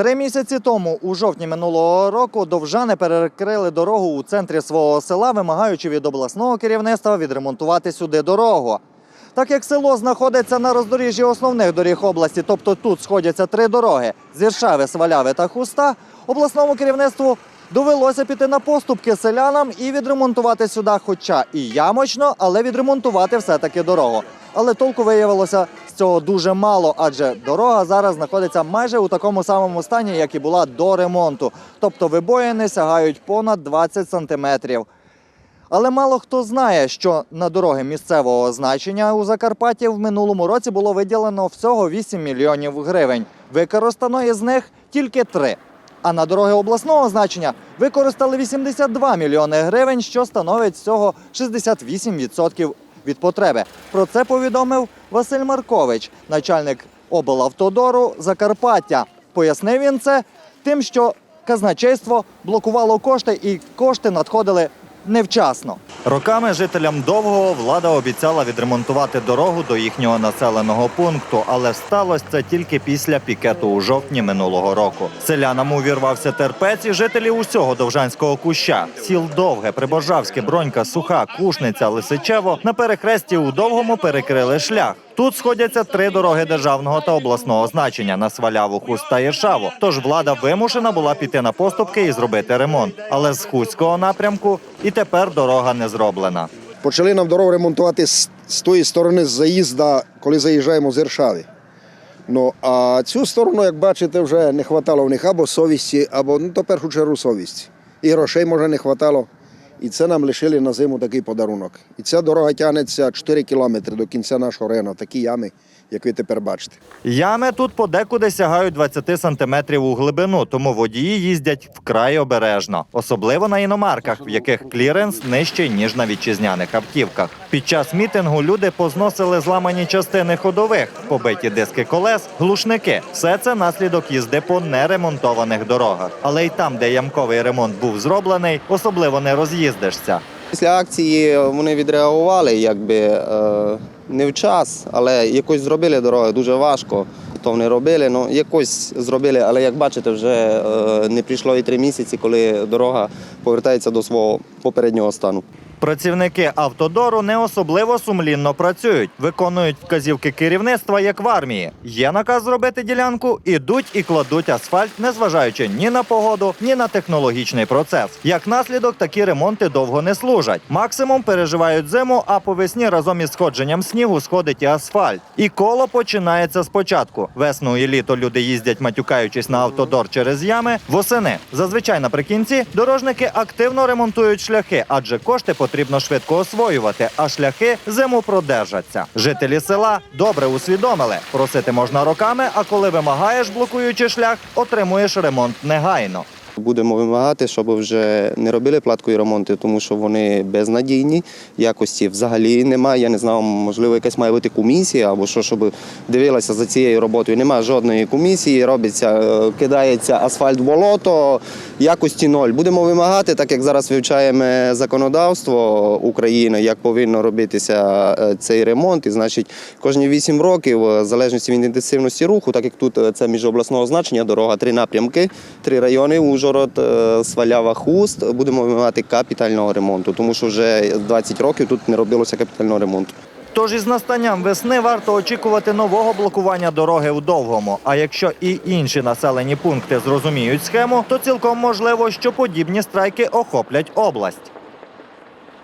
Три місяці тому, у жовтні минулого року, довжани перекрили дорогу у центрі свого села, вимагаючи від обласного керівництва відремонтувати сюди дорогу. Так як село знаходиться на роздоріжжі основних доріг області, тобто тут сходяться три дороги з Іршави, Сваляви та Хуста, обласному керівництву довелося піти на поступки селянам і відремонтувати сюди, хоча і ямочно, але відремонтувати все-таки дорогу. Але толку виявилося цього дуже мало, адже дорога зараз знаходиться майже у такому самому стані, як і була до ремонту. Тобто вибоїни сягають понад 20 сантиметрів. Але мало хто знає, що на дороги місцевого значення у Закарпатті в минулому році було виділено всього 8 мільйонів гривень. Використано із них тільки 3. А на дороги обласного значення використали 82 мільйони гривень, що становить всього 68% від потреби. Про це повідомив Василь Маркович, начальник облавтодору Закарпаття. Пояснив він це тим, що казначейство блокувало кошти і кошти надходили невчасно. Роками жителям довгого влада обіцяла відремонтувати дорогу до їхнього населеного пункту, але сталося це тільки після пікету у жовтні минулого року. Селянам увірвався терпець і жителі усього довжанського куща сіл Довге, Приборжавське, Бронька, Суха, Кушниця, Лисичево на перехресті у довгому перекрили шлях. Тут сходяться три дороги державного та обласного значення на Сваляву, Хуст та Іршаву. Тож влада вимушена була піти на поступки і зробити ремонт. Але з Хуського напрямку і тепер дорога не зроблена. Почали нам дорогу ремонтувати з, з тої сторони з заїзда, коли заїжджаємо з Іршави. Ну, а цю сторону, як бачите, вже не вистачало в них або совісті, або ну, то в першу чергу совісті. І грошей, може, не вистачало. І це нам лишили на зиму такий подарунок. І ця дорога тягнеться 4 кілометри до кінця нашого району, такі ями, як ви тепер бачите. Ями тут подекуди сягають 20 сантиметрів у глибину, тому водії їздять вкрай обережно, особливо на іномарках, в яких кліренс нижчий ніж на вітчизняних автівках. Під час мітингу люди позносили зламані частини ходових, побиті диски колес, глушники. Все це наслідок їзди по неремонтованих дорогах. Але й там, де ямковий ремонт був зроблений, особливо не роз'їздишся. Після акції вони відреагували якби е, не в час, але якось зробили дороги дуже важко. То вони робили, ну якось зробили, але як бачите, вже е, не прийшло і три місяці, коли дорога повертається до свого попереднього стану. Працівники автодору не особливо сумлінно працюють, виконують вказівки керівництва, як в армії. Є наказ зробити ділянку, ідуть і кладуть асфальт, незважаючи ні на погоду, ні на технологічний процес. Як наслідок, такі ремонти довго не служать. Максимум переживають зиму, а по весні разом із сходженням снігу сходить і асфальт. І коло починається спочатку. Весну і літо люди їздять, матюкаючись на автодор через ями. Восени зазвичай наприкінці дорожники активно ремонтують шляхи, адже кошти потрібно швидко освоювати, а шляхи зиму продержаться. Жителі села добре усвідомили, просити можна роками, а коли вимагаєш блокуючи шлях, отримуєш ремонт негайно. Будемо вимагати, щоб вже не робили платкою ремонти, тому що вони безнадійні, якості взагалі немає. Я не знаю, можливо, якась має бути комісія або що, щоб дивилася за цією роботою. Немає жодної комісії, робиться, е, кидається асфальт болото, якості ноль. Будемо вимагати, так як зараз вивчаємо законодавство України, як повинно робитися е, цей ремонт. І значить, кожні 8 років, е, в залежності від інтенсивності руху, так як тут це міжобласного значення, дорога, три напрямки, три райони, Ужгород, е, Свалява, Хуст, будемо вимагати капітального ремонту, тому що вже 20 років тут не робилося капітального ремонту. Тож із настанням весни варто очікувати нового блокування дороги у довгому. А якщо і інші населені пункти зрозуміють схему, то цілком можливо, що подібні страйки охоплять область.